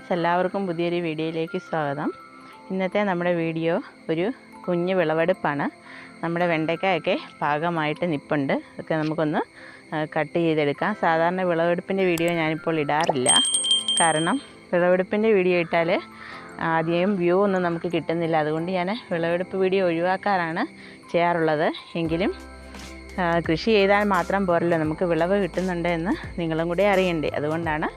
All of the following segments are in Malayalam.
ഫ്രണ്ട്സ് എല്ലാവർക്കും പുതിയൊരു വീഡിയോയിലേക്ക് സ്വാഗതം. ഇന്നത്തെ നമ്മുടെ വീഡിയോ ഒരു കുഞ്ഞ് വിളവെടുപ്പാണ്. നമ്മുടെ വെണ്ടയ്ക്കയൊക്കെ പാകമായിട്ട് നിപ്പുണ്ട്. ഒക്കെ നമുക്കൊന്ന് കട്ട് ചെയ്തെടുക്കാം. സാധാരണ വിളവെടുപ്പിന്റെ വീഡിയോ ഞാനിപ്പോൾ ഇടാറില്ല. കാരണം വിളവെടുപ്പിന്റെ വീഡിയോ ഇട്ടാൽ ആദ്യം വ്യൂ ഒന്നും നമുക്ക് കിട്ടുന്നില്ല. അതുകൊണ്ട് ഞാൻ വിളവെടുപ്പ് വീഡിയോ ഒഴിവാക്കാറാണ് ചെയ്യാറുള്ളത്. എങ്കിലും കൃഷി ചെയ്താൽ മാത്രം പോരല്ലോ. നമുക്ക് വിളവ് കിട്ടുന്നുണ്ട് എന്ന് നിങ്ങളും കൂടെ അറിയണ്ടേ. അതുകൊണ്ടാണ്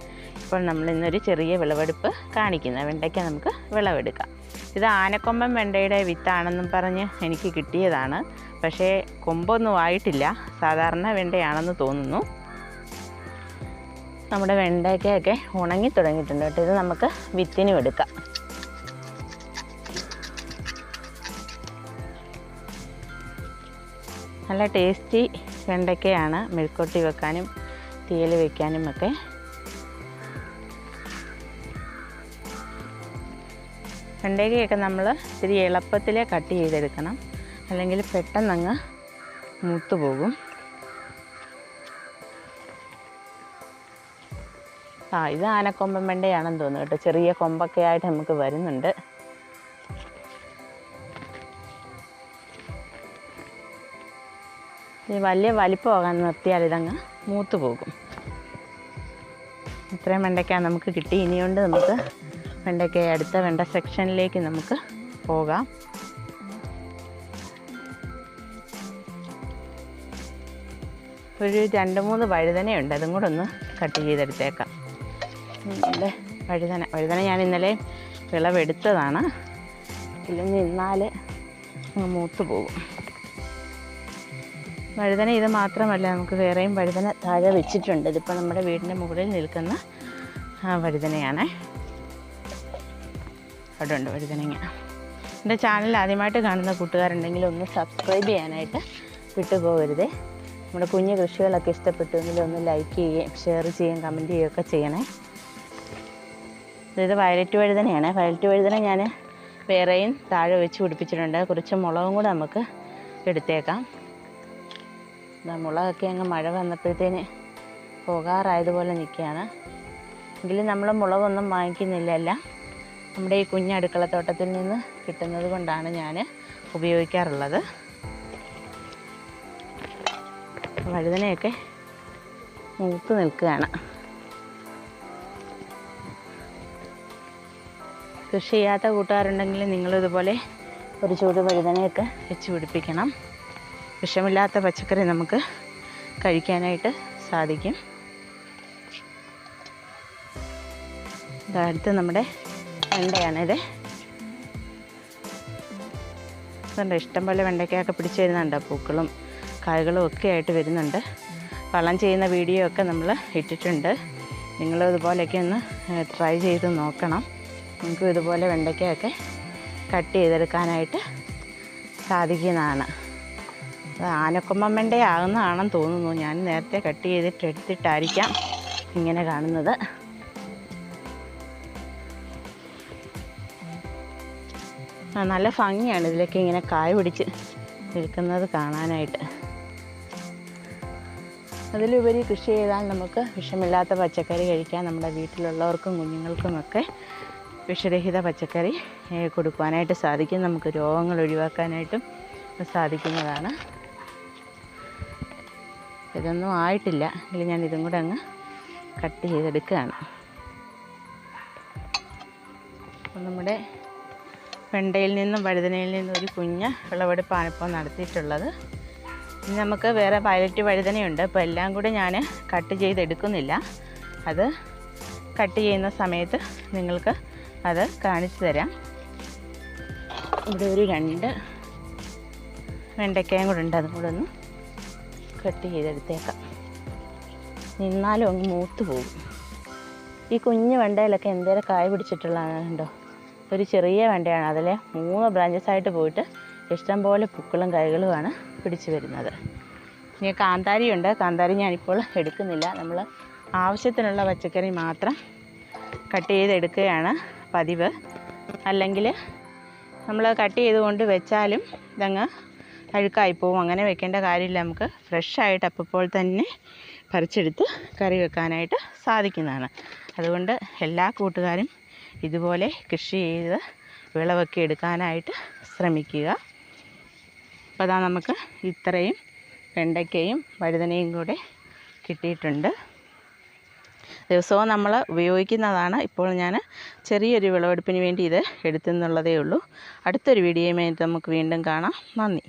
ഇപ്പോൾ നമ്മൾ ഇന്നൊരു ചെറിയ വിളവെടുപ്പ് കാണിക്കുന്നത് വെണ്ടയ്ക്ക നമുക്ക് വിളവെടുക്കാം. ഇത് ആനക്കൊമ്പൻ വെണ്ടയുടെ വിത്താണെന്നും പറഞ്ഞ് എനിക്ക് കിട്ടിയതാണ്. പക്ഷേ കൊമ്പൊന്നും ആയിട്ടില്ല. സാധാരണ വെണ്ടയാണെന്ന് തോന്നുന്നു. നമ്മുടെ വെണ്ടയ്ക്കയൊക്കെ ഉണങ്ങി തുടങ്ങിയിട്ടുണ്ട് കേട്ടോ. ഇത് നമുക്ക് വിത്തിനും എടുക്കാം. നല്ല ടേസ്റ്റി വെണ്ടയ്ക്കയാണ്. മെഴുക്കൊട്ടി വെക്കാനും തീയൽ വെക്കാനും ഒക്കെ വെണ്ടയ്ക്കയൊക്കെ നമ്മൾ ഇത്തിരി എളുപ്പത്തിൽ കട്ട് ചെയ്തെടുക്കണം. അല്ലെങ്കിൽ പെട്ടെന്നങ്ങ് മൂത്തു പോകും. ആ ഇത് ആനക്കൊമ്പൻ വെണ്ടയാണെന്ന് തോന്നുന്നു കേട്ടോ. ചെറിയ കൊമ്പൊക്കെ ആയിട്ട് നമുക്ക് വരുന്നുണ്ട്. ഈ വലിയ വലിപ്പമാകാൻ നിർത്തിയാൽ ഇതങ്ങ് മൂത്തു പോകും. ഇത്രയും വെണ്ടയ്ക്കാണ് നമുക്ക് കിട്ടി. ഇനിയുണ്ട് നമുക്ക് വെണ്ടയ്ക്ക അടുത്ത വെണ്ട സെക്ഷനിലേക്ക് നമുക്ക് പോകാം. ഒരു രണ്ട് മൂന്ന് വഴുതനയുണ്ട് അതും കൂടെ ഒന്ന് കട്ട് ചെയ്തെടുത്തേക്കാം. അല്ലേ വഴുതന വഴുതന ഞാൻ ഇന്നലെ വിളവെടുത്തതാണ്. ഇല്ലെങ്കിൽ അങ്ങ് മൂത്ത് പോകും. വഴുതന ഇത് മാത്രമല്ല നമുക്ക് വേറെയും വഴുതന താഴെ വെച്ചിട്ടുണ്ട്. ഇതിപ്പോൾ നമ്മുടെ വീടിന്റെ മുകളിൽ നിൽക്കുന്ന വഴുതനയാണ്. അവിടെ ഉണ്ട് വഴുതനങ്ങ എന്റെ ചാനൽ ആദ്യമായിട്ട് കാണുന്ന കൂട്ടുകാരുണ്ടെങ്കിൽ ഒന്ന് സബ്സ്ക്രൈബ് ചെയ്യാനായിട്ട് വിട്ടുപോകരുതേ. നമ്മുടെ കുഞ്ഞു കൃഷികളൊക്കെ ഇഷ്ടപ്പെട്ടുവെങ്കിൽ ഒന്ന് ലൈക്ക് ചെയ്യുകയും ഷെയർ ചെയ്യുകയും കമന്റ് ചെയ്യുകയൊക്കെ ചെയ്യണേ. ഇത് വയലറ്റ് വഴുതനയാണ്. വയലറ്റ് വഴുതന ഞാൻ വേറെയും താഴെ വെച്ച് പിടിപ്പിച്ചിട്ടുണ്ട്. കുറച്ച് മുളകും കൂടെ നമുക്ക് എടുത്തേക്കാം. മുളകൊക്കെ അങ്ങ് മഴ വന്നപ്പോഴത്തേന് പോകാറായതുപോലെ നിൽക്കുകയാണ്. എങ്കിലും നമ്മൾ മുളകൊന്നും വാങ്ങിക്കുന്നില്ല എല്ലാം നമ്മുടെ ഈ കുഞ്ഞ് അടുക്കളത്തോട്ടത്തിൽ നിന്ന് കിട്ടുന്നത് കൊണ്ടാണ് ഞാൻ ഉപയോഗിക്കാറുള്ളത്. വഴുതനയൊക്കെ മൂത്ത് നിൽക്കുകയാണ്. കൃഷി ചെയ്യാത്ത കൂട്ടുകാരുണ്ടെങ്കിൽ നിങ്ങളിതുപോലെ ഒരു ചൂട് വഴുതനയൊക്കെ വെച്ച് പിടിപ്പിക്കണം. വിഷമില്ലാത്ത പച്ചക്കറി നമുക്ക് കഴിക്കാനായിട്ട് സാധിക്കും. അടുത്ത് നമ്മുടെ വെണ്ടയാണിത്. ഇതുണ്ട്? ഇഷ്ടംപോലെ വെണ്ടയ്ക്കൊക്കെ പിടിച്ച് വരുന്നുണ്ട്. പൂക്കളും കായ്കളും ഒക്കെ ആയിട്ട് വരുന്നുണ്ട്. വളം ചെയ്യുന്ന വീഡിയോ ഒക്കെ നമ്മൾ ഇട്ടിട്ടുണ്ട്. നിങ്ങളും ഇതുപോലെയൊക്കെ ഒന്ന് ട്രൈ ചെയ്ത് നോക്കണം. നിങ്ങൾക്കും ഇതുപോലെ വെണ്ടയ്ക്കയൊക്കെ കട്ട് ചെയ്തെടുക്കാനായിട്ട് സാധിക്കുന്നതാണ്. അത് ആനക്കൊമ്പൻ വെണ്ടയാകുന്നതാണെന്ന് തോന്നുന്നു. ഞാൻ നേരത്തെ കട്ട് ചെയ്തിട്ട് എടുത്തിട്ടായിരിക്കാം ഇങ്ങനെ കാണുന്നത്. നല്ല ഭംഗിയാണ് ഇതിലൊക്കെ ഇങ്ങനെ കായ പിടിച്ച് നിൽക്കുന്നത് കാണാനായിട്ട്. അതിലുപരി കൃഷി ചെയ്താൽ നമുക്ക് വിഷമില്ലാത്ത പച്ചക്കറി കഴിക്കാൻ നമ്മുടെ വീട്ടിലുള്ളവർക്കും കുഞ്ഞുങ്ങൾക്കുമൊക്കെ വിഷരഹിത പച്ചക്കറി കൊടുക്കുവാനായിട്ട് സാധിക്കും. നമുക്ക് രോഗങ്ങൾ ഒഴിവാക്കാനായിട്ടും സാധിക്കുന്നതാണ്. ഇതൊന്നും ആയിട്ടില്ല. എങ്കിൽ ഞാൻ ഇതും കൂടെ അങ്ങ് കട്ട് ചെയ്തെടുക്കുകയാണ്. നമ്മുടെ വെണ്ടയിൽ നിന്നും വഴുതനയിൽ നിന്നും ഒരു കുഞ്ഞ് വിളവെടുപ്പാണ് ഇപ്പോൾ നടത്തിയിട്ടുള്ളത്. ഇനി നമുക്ക് വേറെ വയലറ്റ് വഴുതനയുണ്ട്. അപ്പോൾ എല്ലാം കൂടെ ഞാൻ കട്ട് ചെയ്തെടുക്കുന്നില്ല. അത് കട്ട് ചെയ്യുന്ന സമയത്ത് നിങ്ങൾക്ക് അത് കാണിച്ചു തരാം. ഇവിടെ ഒരു രണ്ട് വെണ്ടയ്ക്കയും കൂടെ ഉണ്ട്. അതും കൂടെ ഒന്ന് കട്ട് ചെയ്തെടുത്തേക്കാം. നിന്നാലും അങ്ങ് മൂത്ത് പോകും. ഈ കുഞ്ഞു വെണ്ടയിലൊക്കെ എന്തേലും കായ പിടിച്ചിട്ടുള്ളതാണ് കണ്ടോ? ഒരു ചെറിയ വെണ്ടയാണ്. അതിൽ മൂന്ന് ബ്രാഞ്ചസ് ആയിട്ട് പോയിട്ട് ഇഷ്ടംപോലെ പൂക്കളും കായ്കളുമാണ് പിടിച്ചു വരുന്നത്. ഇനി കാന്താരിയുണ്ട് കാന്താരി ഞാനിപ്പോൾ എടുക്കുന്നില്ല. നമ്മൾ ആവശ്യത്തിനുള്ള പച്ചക്കറി മാത്രം കട്ട് ചെയ്തെടുക്കുകയാണ് പതിവ്. അല്ലെങ്കിൽ നമ്മൾ കട്ട് ചെയ്തുകൊണ്ട് വെച്ചാലും ഇതങ്ങ് അഴുക്കായി പോവും. അങ്ങനെ വെക്കേണ്ട കാര്യമില്ല. നമുക്ക് ഫ്രഷായിട്ട് അപ്പോൾ തന്നെ പറിച്ചെടുത്ത് കറി വെക്കാനായിട്ട് സാധിക്കുന്നതാണ്. അതുകൊണ്ട് എല്ലാ കൂട്ടുകാരും ഇതുപോലെ കൃഷി ചെയ്ത് വിളവൊക്കെ എടുക്കാനായിട്ട് ശ്രമിക്കുക. അപ്പോൾ അതാ നമുക്ക് ഇത്രയും വെണ്ടയ്ക്കയും വഴുതനയും കൂടെ കിട്ടിയിട്ടുണ്ട്. ദിവസവും നമ്മൾ ഉപയോഗിക്കുന്നതാണ്. ഇപ്പോൾ ഞാൻ ചെറിയൊരു വിളവെടുപ്പിന് വേണ്ടി ഇത് എടുത്തെന്നുള്ളതേ ഉള്ളൂ. അടുത്തൊരു വീഡിയോയുമായി നമുക്ക് വീണ്ടും കാണാം. നന്ദി.